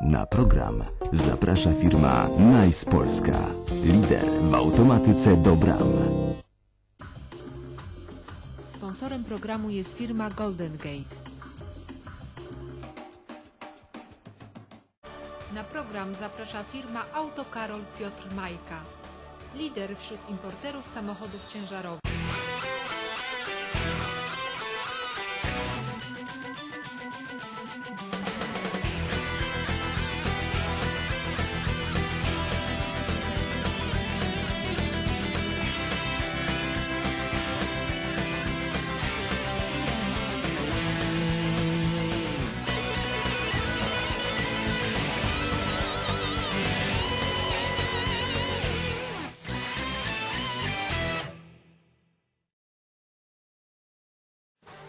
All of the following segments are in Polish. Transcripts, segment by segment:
Na program zaprasza firma Nice Polska, lider w automatyce do bram. Sponsorem programu jest firma Golden Gate. Na program zaprasza firma Autokarol Piotr Majka, lider wśród importerów samochodów ciężarowych.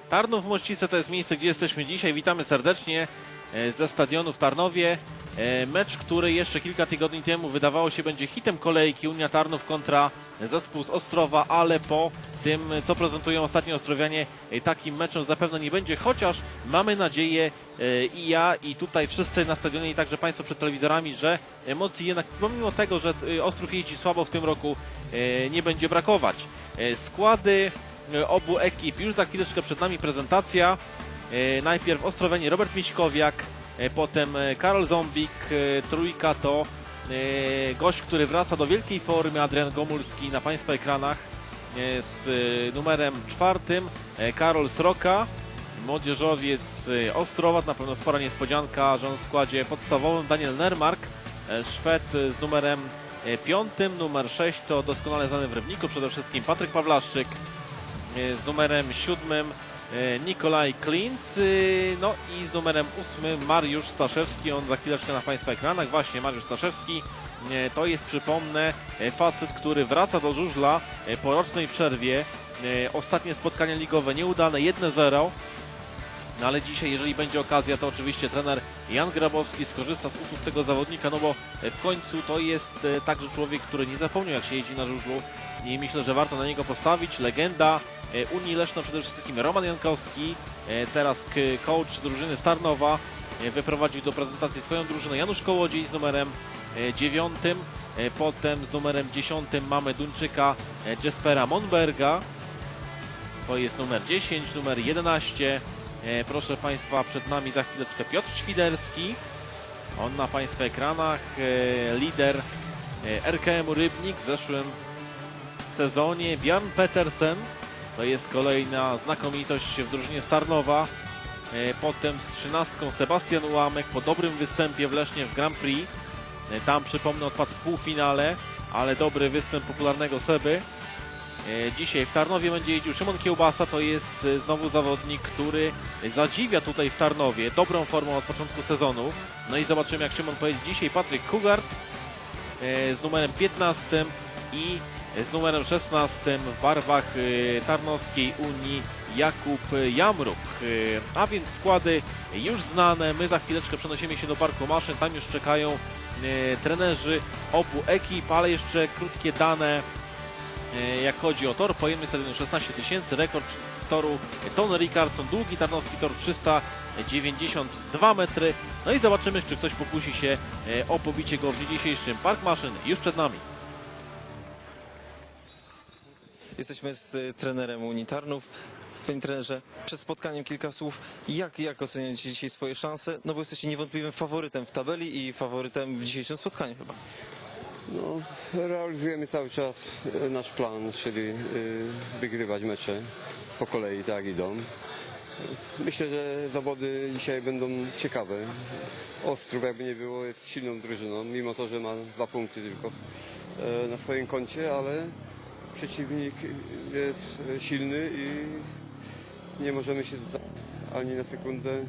Tarnów Mościce to jest miejsce, gdzie jesteśmy dzisiaj. Witamy serdecznie e, ze stadionu w Tarnowie. E, Mecz, który jeszcze kilka tygodni temu wydawało się będzie hitem kolejki Unia Tarnów kontra zespół z Ostrowa, ale po tym, co prezentują ostatnio Ostrowianie, e, takim meczem zapewne nie będzie, chociaż mamy nadzieję i ja, i tutaj wszyscy na stadionie, i także Państwo przed telewizorami, że emocji jednak, pomimo tego, że Ostrów jeździ słabo w tym roku, nie będzie brakować. Składy obu ekip. Już za chwileczkę przed nami prezentacja. E, Najpierw Ostrowianie Robert Miśkowiak, e, potem e, Karol Zombik. E, Trójka to e, gość, który wraca do wielkiej formy, Adrian Gomulski na Państwa ekranach e, z e, numerem czwartym. e, Karol Sroka, młodzieżowiec e, Ostrowa, na pewno spora niespodzianka, że on w składzie podstawowym Daniel Nermark, e, Szwed e, z numerem e, piątym, numer 6 to doskonale znany w Rybniku, przede wszystkim Patryk Pawlaszczyk, e, z numerem siódmym e, Nikolaj Klint, e, no i z numerem ósmym Mariusz Staszewski, on za chwileczkę na Państwa ekranach, właśnie Mariusz Staszewski, e, to jest przypomnę e, facet, który wraca do żużla e, po rocznej przerwie, E, ostatnie spotkanie ligowe nieudane 1-0, no ale dzisiaj, jeżeli będzie okazja, to oczywiście trener Jan Grabowski skorzysta z usług tego zawodnika, no bo e, w końcu to jest e, także człowiek, który nie zapomniał jak się jeździ na żużlu i myślę, że warto na niego postawić. Legenda e, Unii Leszno przede wszystkim Roman Jankowski, e, teraz coach drużyny Starnowa, e, wyprowadził do prezentacji swoją drużynę Janusz Kołodziej z numerem e, dziewiątym, e, potem z numerem dziesiątym mamy Duńczyka Jespera Monberga, to jest numer 10, numer 11. E, proszę Państwa, przed nami za chwileczkę Piotr Świderski. On na Państwa ekranach, lider RKM Rybnik w zeszłym sezonie. Björn Petersen, to jest kolejna znakomitość w drużynie Starnowa. E, potem z trzynastką Sebastian Ułamek po dobrym występie w Lesznie w Grand Prix. E, tam przypomnę odpadł w półfinale, ale dobry występ popularnego Seby. E, Dzisiaj w Tarnowie będzie jeździł Szymon Kiełbasa, to jest znowu zawodnik, który zadziwia tutaj w Tarnowie dobrą formą od początku sezonu. No i zobaczymy jak Szymon pojedzie dzisiaj. Patryk Kugart z numerem 15 i z numerem 16 w barwach Tarnowskiej Unii Jakub Jamruk. E, A więc składy już znane. My za chwileczkę przenosimy się do Parku Maszyn. Tam już czekają e, trenerzy obu ekip, ale jeszcze krótkie dane E, jak chodzi o tor. Pojemny stadion 16 tysięcy, rekord toru Tony Rickardson, długi tarnowski tor 392 metry. No i zobaczymy, czy ktoś pokusi się o pobicie go w dzisiejszym. Park Maszyn już przed nami. Jesteśmy z y, trenerem Unii Tarnów. Panie trenerze, przed spotkaniem kilka słów. Jak, jak oceniacie dzisiaj swoje szanse? No bo jesteście niewątpliwym faworytem w tabeli i faworytem w dzisiejszym spotkaniu chyba. No, realizujemy cały czas e, nasz plan, czyli e, wygrywać mecze po kolei, tak idą. Myślę, że zawody dzisiaj będą ciekawe. Ostrów, jakby nie było, jest silną drużyną, mimo to, że ma dwa punkty tylko na swoim koncie, ale przeciwnik jest e, silny i nie możemy się ani na sekundę e,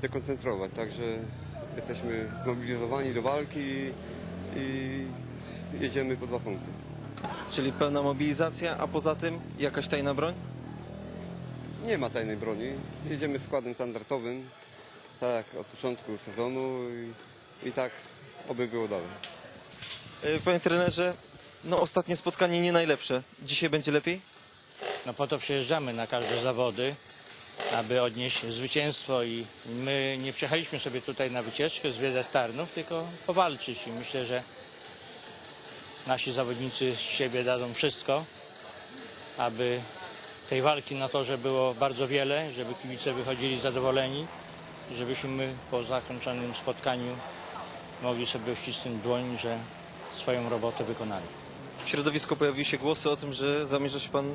dekoncentrować. Także jesteśmy zmobilizowani do walki i, jedziemy po dwa punkty. Czyli pełna mobilizacja, a poza tym jakaś tajna broń? Nie ma tajnej broni. Jedziemy składem standardowym, tak jak od początku sezonu i, i tak oby było dalej. Y, Panie trenerze, no ostatnie spotkanie nie najlepsze. Dzisiaj będzie lepiej? No po to przyjeżdżamy na każde zawody, aby odnieść zwycięstwo i my nie przyjechaliśmy sobie tutaj na wycieczkę zwiedzać Tarnów, tylko powalczyć i myślę, że nasi zawodnicy z siebie dadzą wszystko, aby tej walki na torze było bardzo wiele, żeby kibice wychodzili zadowoleni, żebyśmy po zakończonym spotkaniu mogli sobie uścisnąć dłoń, że swoją robotę wykonali. W środowisku pojawiły się głosy o tym, że zamierza się pan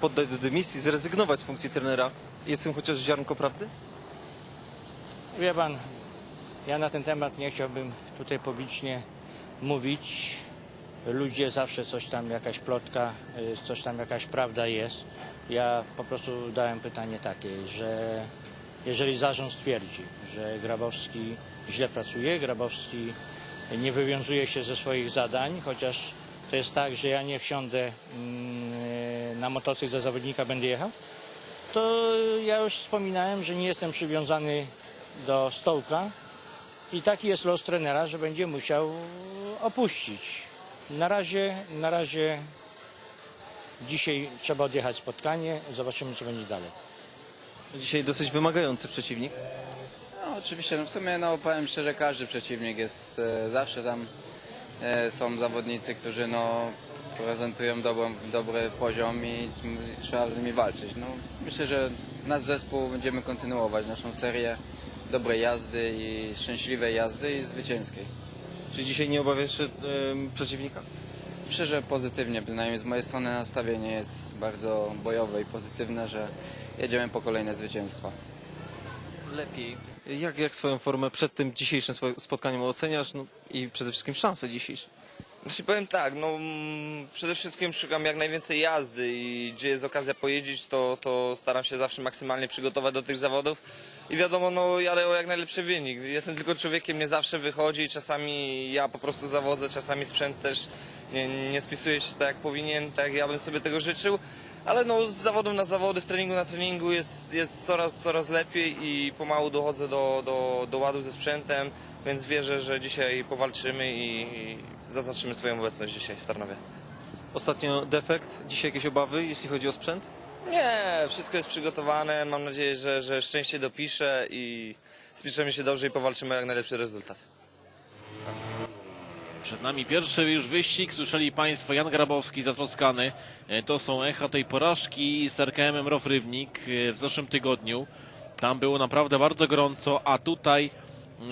poddać do dymisji, zrezygnować z funkcji trenera. Jest tym chociaż ziarnko prawdy? Wie pan, ja na ten temat nie chciałbym tutaj publicznie mówić. Ludzie zawsze coś tam, jakaś plotka, y, coś tam, jakaś prawda jest. Ja po prostu dałem pytanie takie, że jeżeli zarząd stwierdzi, że Grabowski źle pracuje, Grabowski nie wywiązuje się ze swoich zadań, chociaż to jest tak, że ja nie wsiądę mm, na motocykl za zawodnika, będę jechał, to ja już wspominałem, że nie jestem przywiązany do stołka i taki jest los trenera, że będzie musiał opuścić. Na razie, na razie dzisiaj trzeba odjechać spotkanie, zobaczymy co będzie dalej. Dzisiaj dosyć wymagający przeciwnik. No, oczywiście, no w sumie no, powiem szczerze, każdy przeciwnik jest e, zawsze tam e, są zawodnicy, którzy no, prezentują dobrą, dobry poziom i trzeba z nimi walczyć. No, myślę, że nasz zespół będziemy kontynuować naszą serię dobrej jazdy i szczęśliwej jazdy i zwycięskiej. Czy dzisiaj nie obawiasz się em, przeciwnika? Myślę, że pozytywnie, przynajmniej z mojej strony nastawienie jest bardzo bojowe i pozytywne, że jedziemy po kolejne zwycięstwa. Lepiej. Jak, jak swoją formę przed tym dzisiejszym spotkaniem oceniasz? No i przede wszystkim szanse dzisiejsze. Jeśli powiem tak, no mm, przede wszystkim szukam jak najwięcej jazdy i gdzie jest okazja pojeździć, to, to staram się zawsze maksymalnie przygotować do tych zawodów i wiadomo, no jadę o jak najlepszy wynik. Jestem tylko człowiekiem, nie zawsze wychodzi, czasami ja po prostu zawodzę, czasami sprzęt też nie, nie spisuje się tak jak powinien, tak jak ja bym sobie tego życzył. Ale no z zawodu na zawody, z treningu na treningu jest, jest coraz, coraz lepiej i pomału dochodzę do, do, do ładu ze sprzętem, więc wierzę, że dzisiaj powalczymy i, i zaznaczymy swoją obecność dzisiaj w Tarnowie. Ostatnio defekt, dzisiaj jakieś obawy, jeśli chodzi o sprzęt? Nie, wszystko jest przygotowane. Mam nadzieję, że, że szczęście dopisze i spiszemy się dobrze i powalczymy o jak najlepszy rezultat. Przed nami pierwszy już wyścig. Słyszeli Państwo Jan Grabowski zatroskany. E, To są echa tej porażki z RKM Row Rybnik e, w zeszłym tygodniu. Tam było naprawdę bardzo gorąco, a tutaj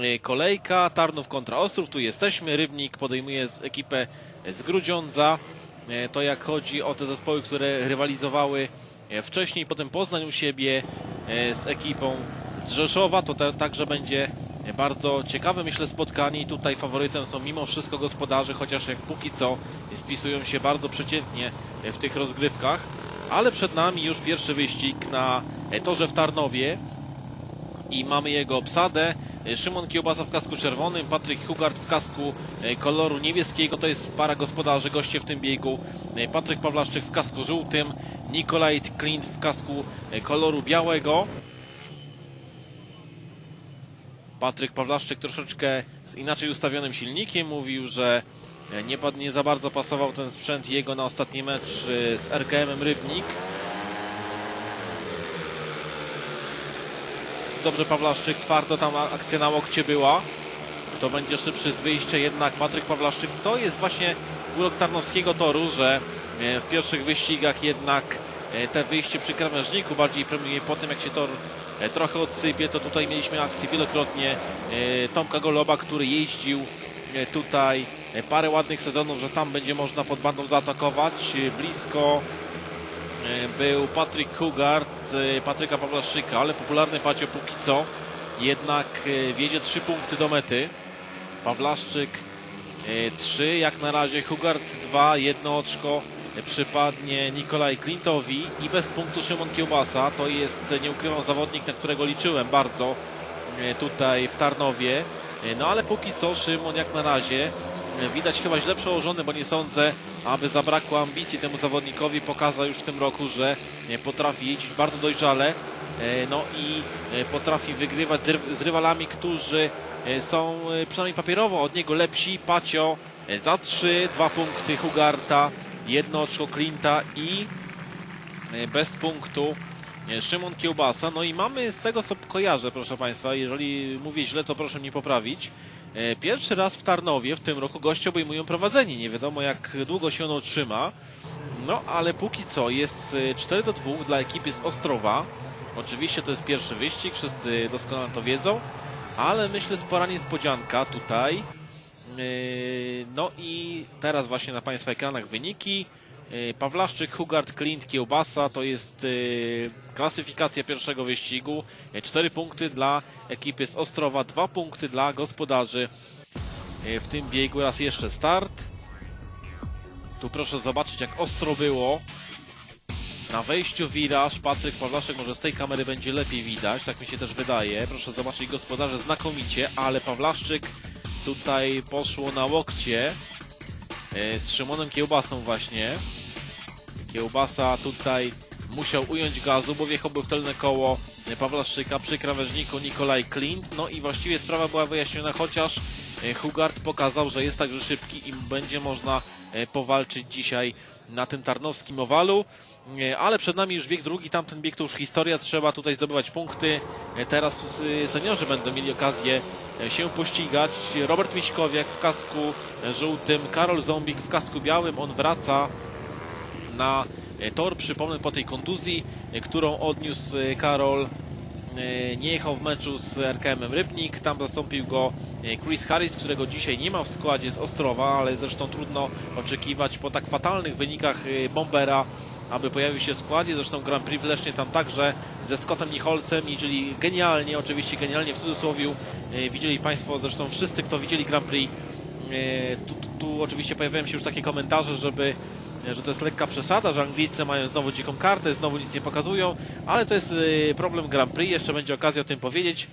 e, kolejka Tarnów kontra Ostrów. Tu jesteśmy. Rybnik podejmuje ekipę z Grudziądza. To jak chodzi o te zespoły, które rywalizowały wcześniej, potem Poznań u siebie z ekipą z Rzeszowa. To także będzie bardzo ciekawe, myślę, spotkanie tutaj faworytem są mimo wszystko gospodarze, chociaż jak póki co spisują się bardzo przeciętnie w tych rozgrywkach. Ale przed nami już pierwszy wyścig na torze w Tarnowie i mamy jego obsadę. Szymon Kiełbasa w kasku czerwonym, Patryk Hugard w kasku e, koloru niebieskiego, to jest para gospodarzy, goście w tym biegu. E, Patryk Pawlaszczyk w kasku żółtym, Nikolaj Klint w kasku e, koloru białego. Patryk Pawlaszczyk troszeczkę z inaczej ustawionym silnikiem mówił, że nie, pa- nie za bardzo pasował ten sprzęt jego na ostatni mecz y, z RKM-em Rybnik. Dobrze Pawlaszczyk, twardo tam akcja na łokcie była. Kto będzie szybszy z wyjścia, jednak Patryk Pawlaszczyk. To jest właśnie urok Tarnowskiego toru, że e, w pierwszych wyścigach jednak e, te wyjście przy krawężniku bardziej premiuje po tym, jak się tor e, trochę odsypie, to tutaj mieliśmy akcję wielokrotnie e, Tomka Goloba, który jeździł e, tutaj e, parę ładnych sezonów, że tam będzie można pod bandą zaatakować. E, Blisko e, był Patryk Hugard, e, Patryka Pawlaszczyka, ale popularny Pacio póki co jednak e, wiedzie trzy punkty do mety. Pawlaszczyk 3, jak na razie Hugard 2, jedno oczko e, przypadnie Nikolaj Klintowi i bez punktu Szymon Kiełbasa. To jest, nie ukrywam, zawodnik, na którego liczyłem bardzo e, tutaj w Tarnowie. E, No ale póki co Szymon jak na razie e, widać chyba źle przełożony, bo nie sądzę, aby zabrakło ambicji temu zawodnikowi. Pokazał już w tym roku, że potrafi jeździć bardzo dojrzale. No i potrafi wygrywać z ry- z rywalami, którzy są przynajmniej papierowo od niego lepsi. Pacio za 3, dwa punkty Hugarta, jedno oczko Klinta i e, bez punktu e, Szymon Kiełbasa. No i mamy z tego co kojarzę, proszę Państwa, jeżeli mówię źle, to proszę mnie poprawić. E, Pierwszy raz w Tarnowie w tym roku goście obejmują prowadzenie. Nie wiadomo jak długo się ono utrzyma. No ale póki co jest e, 4 do 2 dla ekipy z Ostrowa. Oczywiście to jest pierwszy wyścig, wszyscy doskonale to wiedzą, ale myślę spora niespodzianka tutaj. Yy, No i teraz właśnie na Państwa ekranach wyniki. Yy, Pawlaszczyk, Hugard, Klint, Kiełbasa to jest yy, klasyfikacja pierwszego wyścigu. Yy, Cztery punkty dla ekipy z Ostrowa, dwa punkty dla gospodarzy w tym biegu. Raz jeszcze start. Tu proszę zobaczyć jak ostro było. Na wejściu wiraż Patryk Pawlaszek może z tej kamery będzie lepiej widać, tak mi się też wydaje. Proszę zobaczyć gospodarze znakomicie, ale Pawlaszczyk tutaj poszło na łokcie e, z Szymonem Kiełbasą właśnie. Kiełbasa tutaj musiał ująć gazu, bo wjechałby w tylne koło e, Pawlaszczyka przy krawężniku Nikolaj Klint. No i właściwie sprawa była wyjaśniona, chociaż e, Hugard pokazał, że jest także szybki i będzie można powalczyć dzisiaj na tym tarnowskim owalu. E, Ale przed nami już bieg drugi, tamten bieg to już historia, trzeba tutaj zdobywać punkty. E, Teraz e, seniorzy będą mieli okazję się pościgać. Robert Miśkowiak w kasku żółtym, Karol Zombik w kasku białym, on wraca na tor. Przypomnę po tej kontuzji, którą odniósł Karol. Nie jechał w meczu z RKM Rybnik, tam zastąpił go Chris Harris, którego dzisiaj nie ma w składzie z Ostrowa, ale zresztą trudno oczekiwać po tak fatalnych wynikach Bombera, aby pojawił się w składzie. Zresztą Grand Prix w Lesznie tam także ze Scottem Nicholsem czyli genialnie, oczywiście genialnie w cudzysłowie. e, Widzieli Państwo, zresztą wszyscy, kto widzieli Grand Prix, e, tu, tu, tu oczywiście pojawiają się już takie komentarze, żeby że to jest lekka przesada, że Anglicy mają znowu dziką kartę, znowu nic nie pokazują, ale to jest e, problem Grand Prix, jeszcze będzie okazja o tym powiedzieć.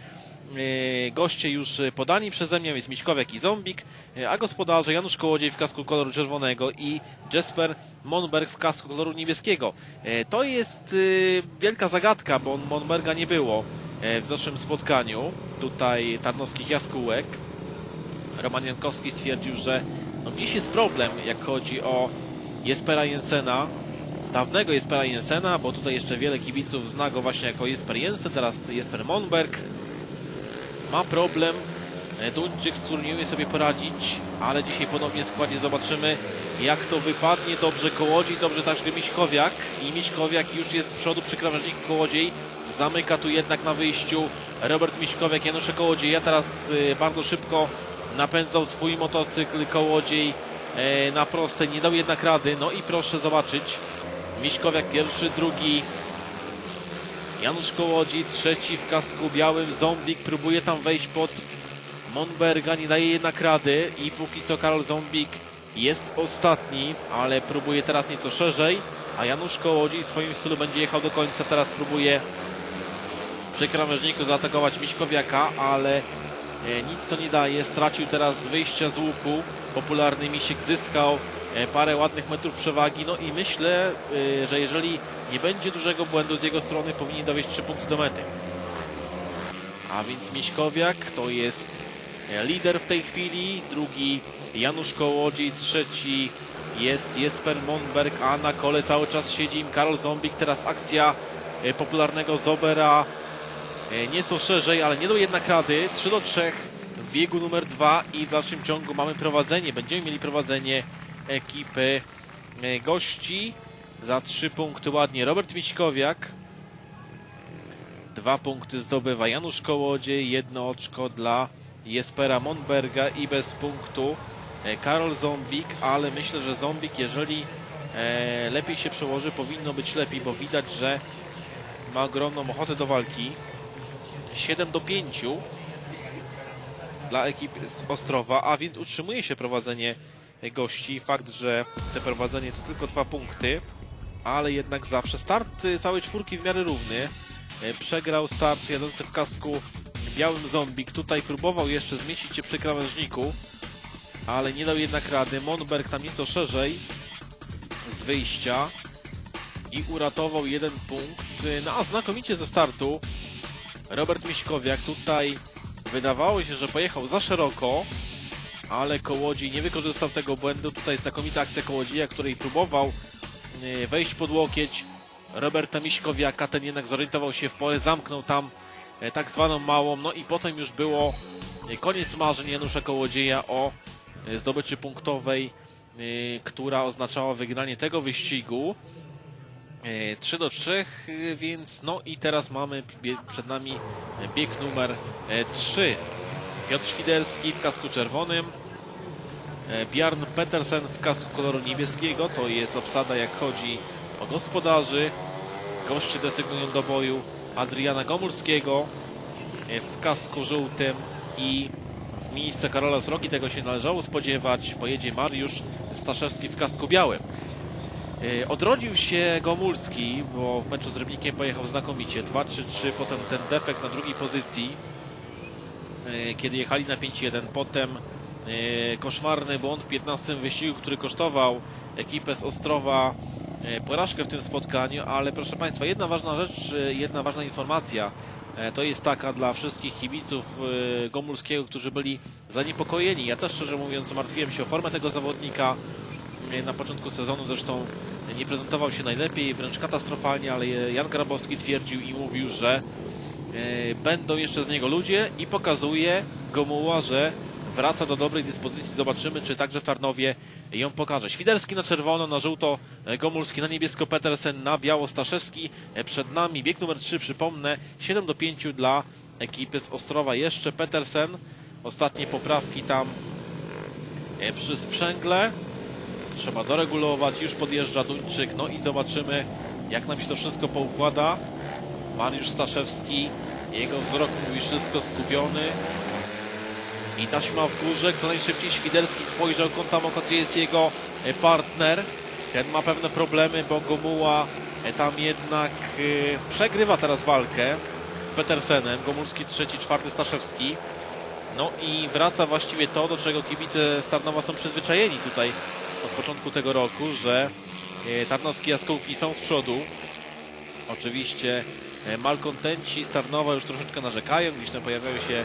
E, Goście już e, podani przeze mnie, jest Miśkowiak i Zombik, e, a gospodarze Janusz Kołodziej w kasku koloru czerwonego i Jesper Monberg w kasku koloru niebieskiego. To jest wielka zagadka, bo Monberga nie było w zeszłym spotkaniu tutaj tarnowskich jaskółek. Roman Jankowski stwierdził, że no dziś jest problem, jak chodzi o Jespera Jensena, dawnego Jespera Jensena, bo tutaj jeszcze wiele kibiców zna go właśnie jako Jesper Jensen, teraz Jesper Monberg. Ma problem e, Duńczyk, z którym nie umie sobie poradzić, ale dzisiaj ponownie w składzie zobaczymy, jak to wypadnie. Dobrze Kołodziej, dobrze także Miśkowiak i Miśkowiak już jest z przodu przy krawężniku Kołodziej. Zamyka tu jednak na wyjściu Robert Miśkowiak, Janusze Kołodziej. teraz e, bardzo szybko napędzał swój motocykl Kołodziej e, na proste, nie dał jednak rady. No i proszę zobaczyć, Miśkowiak pierwszy, drugi, Janusz Kołodziej trzeci w kasku białym, Zombik próbuje tam wejść pod Monberga, nie daje jednak rady. I póki co Karol Zombik jest ostatni, ale próbuje teraz nieco szerzej, a Janusz Kołodziej w swoim stylu będzie jechał do końca, teraz próbuje przy krawężniku zaatakować Miśkowiaka, ale e, nic to nie daje, stracił teraz z wyjścia z łuku, popularny Misiek zyskał parę ładnych metrów przewagi, no i myślę, e, że jeżeli nie będzie dużego błędu z jego strony, powinien dowieść 3 punkty do mety. A więc Miśkowiak to jest e, lider w tej chwili, drugi Janusz Kołodziej, trzeci jest Jesper Monberg, a na kole cały czas siedzi im Karol Zombik, teraz akcja e, popularnego Zobera e, nieco szerzej, ale nie do jednak rady, 3 do 3 w biegu numer 2 i w dalszym ciągu mamy prowadzenie, będziemy mieli prowadzenie ekipy e, gości. Za 3 punkty ładnie Robert Miśkowiak, Dwa punkty zdobywa Janusz Kołodziej, jedno oczko dla Jespera Monberga i bez punktu e, Karol Zombik, ale myślę, że Zombik, jeżeli e, lepiej się przełoży, powinno być lepiej, bo widać, że ma ogromną ochotę do walki. 7 do 5 dla ekipy z Ostrowa, a więc utrzymuje się prowadzenie gości. Fakt, że te prowadzenie to tylko dwa punkty, ale jednak zawsze start y, całej czwórki w miarę równy. E, Przegrał start jadący w kasku białym zombik. Tutaj próbował jeszcze zmieścić się przy krawężniku, ale nie dał jednak rady. Monberg tam nieco szerzej z wyjścia i uratował jeden punkt. E, No a znakomicie ze startu Robert Miśkowiak tutaj wydawało się, że pojechał za szeroko, ale Kołodziej nie wykorzystał tego błędu. Tutaj znakomita akcja Kołodzieja, której próbował e, wejść pod łokieć Roberta Miśkowiaka. Ten jednak zorientował się w pole, zamknął tam e, tak zwaną małą, no i potem już było e, koniec marzeń Janusza Kołodzieja o zdobyczy punktowej, która oznaczała wygranie tego wyścigu. E, 3 do 3, e, więc no i teraz mamy przed nami bieg numer 3. Piotr Świderski w kasku czerwonym, e, Bjarn Petersen w kasku koloru niebieskiego, to jest obsada jak chodzi o gospodarzy. Goście desygnują do boju Adriana Gomulskiego e, w kasku żółtym i w miejsce Karola Sroki, tego się należało spodziewać, pojedzie Mariusz Staszewski w kasku białym. E, Odrodził się Gomulski, bo w meczu z Rybnikiem pojechał znakomicie. 2-3-3, potem ten defekt na drugiej pozycji, kiedy jechali na 5-1. Potem e, koszmarny błąd w 15 wyścigu, który kosztował ekipę z Ostrowa e, porażkę w tym spotkaniu, ale proszę Państwa, jedna ważna rzecz, jedna ważna informacja. To jest taka dla wszystkich kibiców Gomulskiego, którzy byli zaniepokojeni. Ja też szczerze mówiąc martwiłem się o formę tego zawodnika na początku sezonu zresztą nie prezentował się najlepiej, wręcz katastrofalnie, ale Jan Grabowski twierdził i mówił, że będą jeszcze z niego ludzie i pokazuje Gomuła, że wraca do dobrej dyspozycji. Zobaczymy, czy także w Tarnowie ją pokaże. Świderski na czerwono, na żółto e, Gomulski, na niebiesko Petersen, na biało Staszewski. E, Przed nami bieg numer 3, przypomnę, 7 do 5 dla ekipy z Ostrowa. Jeszcze Petersen, ostatnie poprawki tam e, przy sprzęgle. Trzeba doregulować, już podjeżdża Duńczyk, no i zobaczymy jak nam się to wszystko poukłada. Mariusz Staszewski, jego wzrok mówi wszystko skupiony. I taśma w górze, kto najszybciej Świderski spojrzał kąt tam oko, gdzie jest jego e, partner. Ten ma pewne problemy, bo Gomuła e, tam jednak e, przegrywa teraz walkę z Petersenem. Gomulski trzeci, czwarty Staszewski. No i wraca właściwie to, do czego kibice Starnowa są przyzwyczajeni tutaj od początku tego roku, że tarnowskie jaskółki są z przodu. Oczywiście malkontenci z Tarnowa już troszeczkę narzekają, gdzieś tam pojawiają się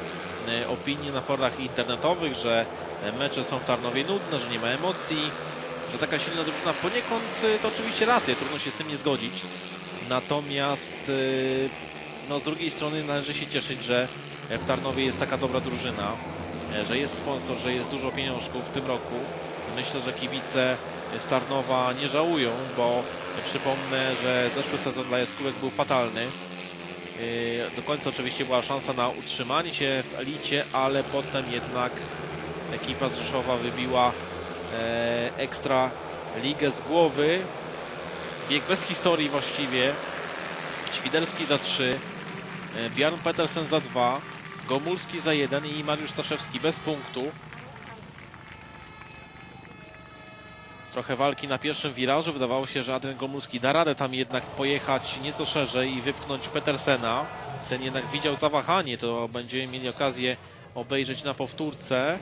e, opinie na forach internetowych, że e, mecze są w Tarnowie nudne, że nie ma emocji, że taka silna drużyna poniekąd e, to oczywiście racja, trudno się z tym nie zgodzić. Natomiast e, no, z drugiej strony należy się cieszyć, że e, w Tarnowie jest taka dobra drużyna, e, że jest sponsor, że jest dużo pieniążków w tym roku. Myślę, że kibice z Tarnowa nie żałują, bo przypomnę, że zeszły sezon dla Jaskółek był fatalny. Yy, Do końca oczywiście była szansa na utrzymanie się w elicie, ale potem jednak ekipa z Rzeszowa wybiła e, ekstra ligę z głowy. Bieg bez historii właściwie. Świderski za 3, e, Bjarn Petersen za 2, Gomulski za 1 i Mariusz Staszewski bez punktu. Trochę walki na pierwszym wirażu. Wydawało się, że Adrian Gomulski da radę tam jednak pojechać nieco szerzej i wypchnąć Petersena. Ten jednak widział zawahanie, to będziemy mieli okazję obejrzeć na powtórce.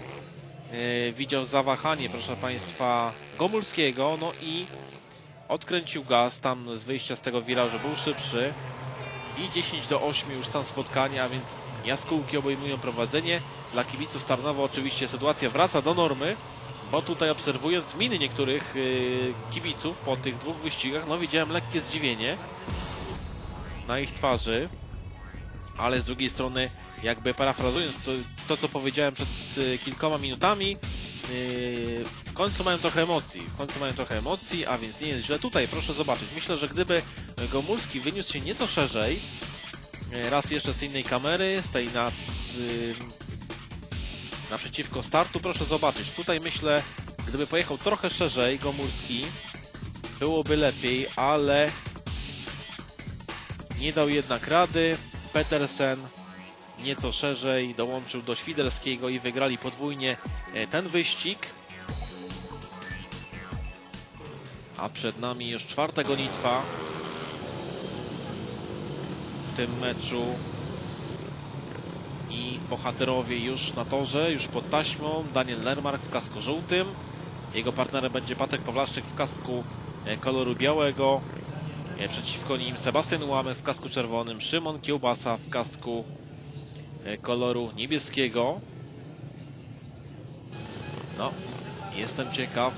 Yy, widział zawahanie, proszę Państwa, Gomulskiego, no i odkręcił gaz tam z wyjścia z tego wirażu, był szybszy. I 10 do 8 już stan spotkania, a więc jaskółki obejmują prowadzenie. Dla kibiców Tarnowa oczywiście sytuacja wraca do normy, bo tutaj obserwując miny niektórych yy, kibiców po tych dwóch wyścigach, no widziałem lekkie zdziwienie na ich twarzy, ale z drugiej strony, jakby parafrazując to, to co powiedziałem przed yy, kilkoma minutami, yy, w końcu mają trochę emocji, w końcu mają trochę emocji, a więc nie jest źle. Tutaj proszę zobaczyć, myślę, że gdyby Gomulski wyniósł się nieco szerzej, raz jeszcze z innej kamery, z tej yy, naprzeciwko startu. Proszę zobaczyć, tutaj myślę, gdyby pojechał trochę szerzej Gomulski, byłoby lepiej, ale nie dał jednak rady. Petersen nieco szerzej dołączył do Świderskiego i wygrali podwójnie e, ten wyścig. A przed nami już czwarta gonitwa w tym meczu i bohaterowie już na torze, już pod taśmą. Daniel Lermark w kasku żółtym. Jego partnerem będzie Patryk Pawlaszczyk w kasku e, koloru białego. E, Przeciwko nim Sebastian Łamek w kasku czerwonym, Szymon Kiełbasa w kasku e, koloru niebieskiego. No, jestem ciekaw,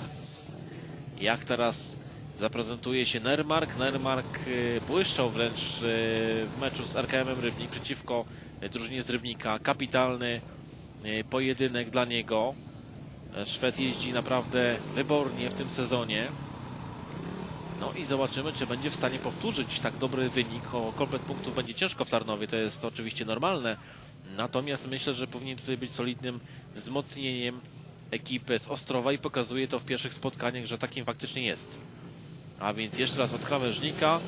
jak teraz zaprezentuje się Nermark. Nermark błyszczał wręcz w meczu z RKM Rybnik przeciwko drużynie z Rybnika. Kapitalny y, pojedynek dla niego. E, Szwed jeździ naprawdę wybornie w tym sezonie. No i zobaczymy, czy będzie w stanie powtórzyć tak dobry wynik. O komplet punktów będzie ciężko w Tarnowie, to jest oczywiście normalne. Natomiast myślę, że powinien tutaj być solidnym wzmocnieniem ekipy z Ostrowa i pokazuje to w pierwszych spotkaniach, że takim faktycznie jest. A więc jeszcze raz od krawężnika.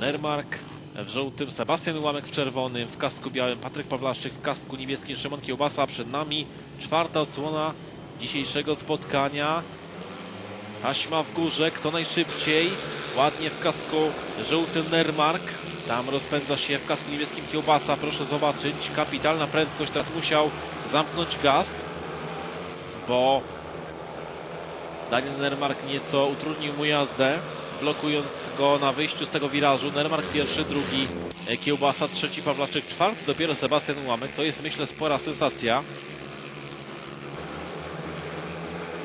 Nermark w żółtym, Sebastian Ułamek w czerwonym, w kasku białym, Patryk Pawlaszczyk w kasku niebieskim, Szymon Kiełbasa przed nami. Czwarta odsłona dzisiejszego spotkania. Taśma w górze, kto najszybciej. Ładnie w kasku żółtym Nermark. Tam rozpędza się w kasku niebieskim Kiełbasa, proszę zobaczyć. Kapitalna prędkość, teraz musiał zamknąć gaz, bo Daniel Nermark nieco utrudnił mu jazdę, blokując go na wyjściu z tego wirażu. Nermark pierwszy, drugi e, Kiełbasa, trzeci Pawlaczek, czwarty dopiero Sebastian Łamek. To jest myślę spora sensacja.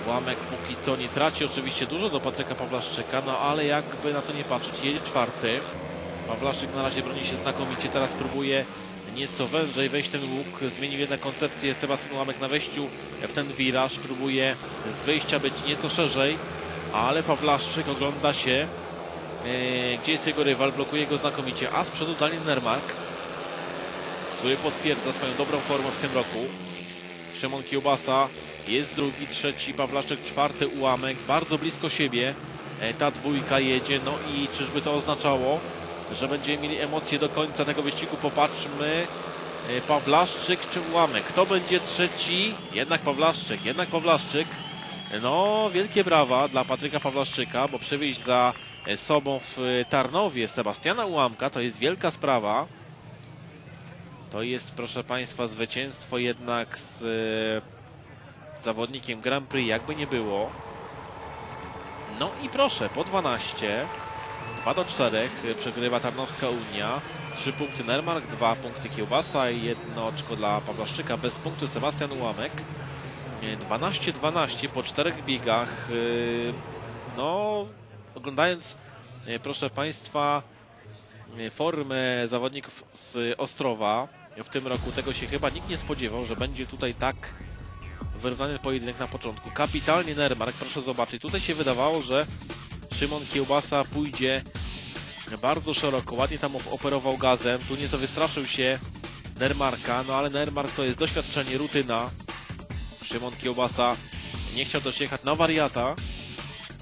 Łamek póki co nie traci oczywiście dużo do Patryka Pawlaszczyka, no ale jakby na to nie patrzeć, jedzie czwarty. Pawlaszczyk na razie broni się znakomicie, teraz próbuje nieco wężej wejść ten łuk, zmienił jednak koncepcję Sebastian Łamek na wejściu w ten wiraż, próbuje z wyjścia być nieco szerzej, ale Pawlaszczyk ogląda się, e, gdzie jest jego rywal, blokuje go znakomicie, a z przodu Daniel Nermark, który potwierdza swoją dobrą formę w tym roku. Szymon Kiełbasa jest drugi, trzeci, Pawlaszczyk czwarty, ułamek, bardzo blisko siebie. E, Ta dwójka jedzie, no i czyżby to oznaczało, że będziemy mieli emocje do końca tego wyścigu? Popatrzmy. E, Pawlaszczyk czy ułamek? Kto będzie trzeci? Jednak Pawlaszczyk, jednak Pawlaszczyk. No, wielkie brawa dla Patryka Pawlaszczyka, bo przewieźć za sobą w Tarnowie Sebastiana Ułamka to jest wielka sprawa. To jest, proszę Państwa, zwycięstwo jednak z e, zawodnikiem Grand Prix, jakby nie było. No i proszę, po 12, 2 do 4 e, przegrywa Tarnowska Unia. 3 punkty Nermark, 2 punkty Kiełbasa i jedno oczko dla Pawlaszczyka. Bez punktu Sebastian Ułamek. E, 12-12 po czterech biegach. e, No, oglądając, e, proszę Państwa, e, formę zawodników z Ostrowa w tym roku, tego się chyba nikt nie spodziewał, że będzie tutaj tak wyrównany pojedynek na początku. Kapitalnie Nermark, proszę zobaczyć. Tutaj się wydawało, że Szymon Kiełbasa pójdzie bardzo szeroko, ładnie tam op- operował gazem. Tu nieco wystraszył się Nermarka, no ale Nermark to jest doświadczenie, rutyna. Szymon Kiełbasa nie chciał też jechać na wariata,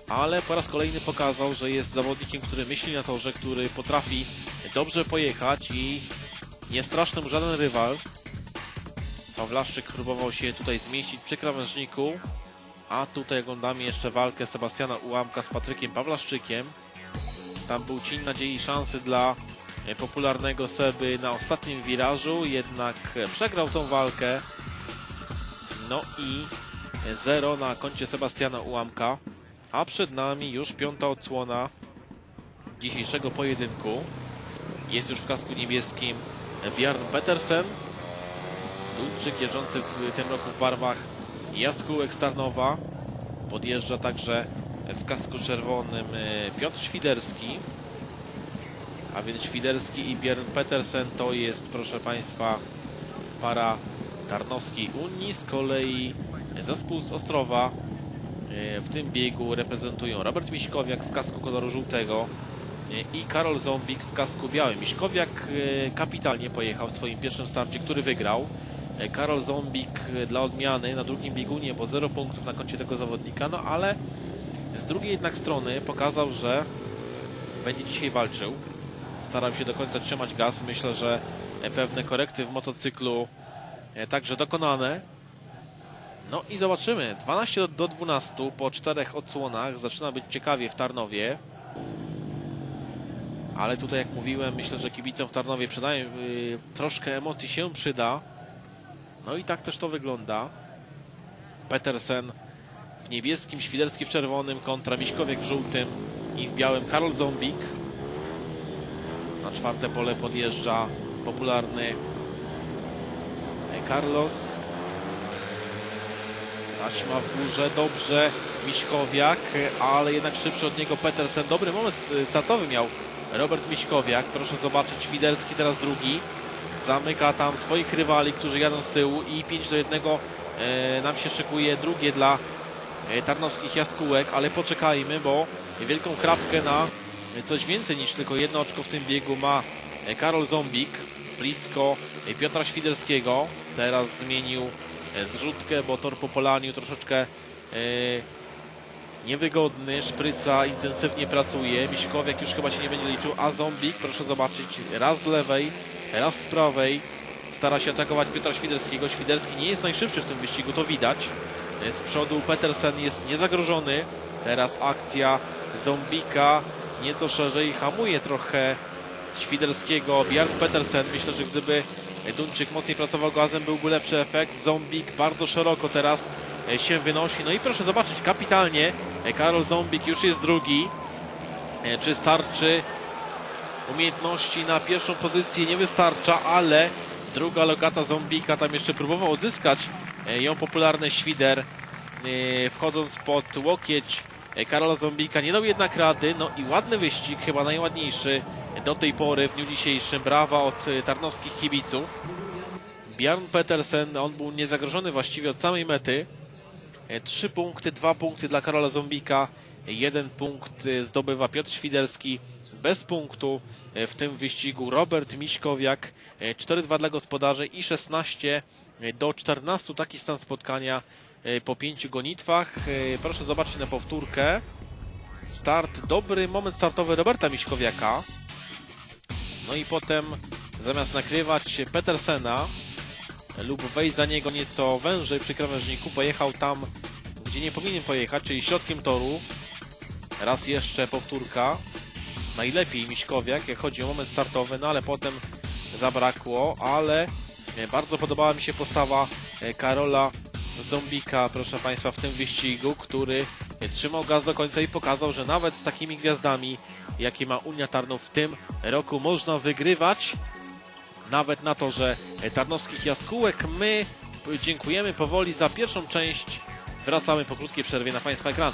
ale po raz kolejny pokazał, że jest zawodnikiem, który myśli na torze, który potrafi dobrze pojechać i nie straszny mu żaden rywal. Pawlaszczyk próbował się tutaj zmieścić przy krawężniku, a tutaj oglądamy jeszcze walkę Sebastiana Ułamka z Patrykiem Pawlaszczykiem. Tam był cień nadziei szansy dla popularnego Seby na ostatnim wirażu, jednak przegrał tą walkę. No i 0 na koncie Sebastiana Ułamka, a przed nami już piąta odsłona dzisiejszego pojedynku. Jest już w kasku niebieskim Bjarn Petersen, Duńczyk jeżdżący w tym roku w barwach Jaskółek Starnowa. Podjeżdża także w kasku czerwonym e, Piotr Świderski. A więc Świderski i Björn Petersen to jest, proszę Państwa, para Tarnowskiej Unii. Z kolei zespół z Ostrowa e, w tym biegu reprezentują Robert Miśkowiak w kasku koloru żółtego e, i Karol Zombik w kasku białym. Miśkowiak e, kapitalnie pojechał w swoim pierwszym starcie, który wygrał. Karol Zombik dla odmiany na drugim biegunie, bo 0 punktów na koncie tego zawodnika, no ale z drugiej jednak strony pokazał, że będzie dzisiaj walczył. Starał się do końca trzymać gaz. Myślę, że pewne korekty w motocyklu także dokonane. No i zobaczymy. 12 do- do 12 po czterech odsłonach. Zaczyna być ciekawie w Tarnowie. Ale tutaj, jak mówiłem, myślę, że kibicom w Tarnowie przydaje, yy, troszkę emocji się przyda. No i tak też to wygląda. Petersen w niebieskim, Świderski w czerwonym, kontra Miśkowiek w żółtym i w białym Karol Zombik. Na czwarte pole podjeżdża popularny e, Carlos. Taśma w górze, dobrze Miśkowiak, ale jednak szybszy od niego Petersen. Dobry moment startowy miał Robert Miśkowiak. Proszę zobaczyć, Świderski teraz drugi. Zamyka tam swoich rywali, którzy jadą z tyłu i 5 do 1 e, nam się szykuje drugie dla e, tarnowskich jaskółek, ale poczekajmy, bo wielką krapkę na coś więcej niż tylko jedno oczko w tym biegu ma e, Karol Zombik blisko Piotra Świderskiego. Teraz zmienił e, zrzutkę, bo tor po polaniu troszeczkę e, niewygodny. Szpryca intensywnie pracuje. Miśkowiak już chyba się nie będzie liczył, a Zombik, proszę zobaczyć, raz z lewej, raz z prawej. Stara się atakować Piotra Świderskiego. Świderski nie jest najszybszy w tym wyścigu, to widać. E, Z przodu Petersen jest niezagrożony. Teraz akcja Zombika nieco szerzej hamuje trochę Świderskiego. Björn Petersen. Myślę, że gdyby Duńczyk mocniej pracował gazem, byłby lepszy efekt. Zombik bardzo szeroko teraz e, się wynosi. No i proszę zobaczyć, kapitalnie. E, Karol Zombik już jest drugi. E, Czy starczy umiejętności na pierwszą pozycję? Nie wystarcza, ale druga lokata Zombika tam jeszcze próbował odzyskać ją popularny Świder, wchodząc pod łokieć Karola Zombika. Nie dał jednak rady, no i ładny wyścig, chyba najładniejszy do tej pory w dniu dzisiejszym. Brawa od e, tarnowskich kibiców. Bjarn Petersen, on był niezagrożony właściwie od samej mety. E, Trzy punkty, dwa punkty dla Karola Zombika, e, jeden punkt e, zdobywa Piotr Świderski. Bez punktu e, w tym wyścigu Robert Miśkowiak, e, 4-2 dla gospodarzy i 16 do 14. Taki stan spotkania e, po pięciu gonitwach. E, Proszę zobaczyć na powtórkę. Start, dobry moment startowy Roberta Miśkowiaka. No i potem zamiast nakrywać Petersena lub wejść za niego nieco wężej przy krawężniku, pojechał tam, gdzie nie powinien pojechać, czyli środkiem toru. Raz jeszcze powtórka. Najlepiej Miśkowiak, jak chodzi o moment startowy, no ale potem zabrakło, ale e, bardzo podobała mi się postawa e, Karola Zombika, proszę Państwa, w tym wyścigu, który e, trzymał gaz do końca i pokazał, że nawet z takimi gwiazdami, jakie ma Unia Tarnów w tym roku, można wygrywać nawet na to, że Tarnowskich Jaskółek. My dziękujemy powoli za pierwszą część. Wracamy po krótkiej przerwie na Państwa ekran.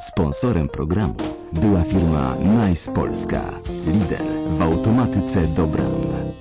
Sponsorem programu była firma Nice Polska, lider w automatyce do bram.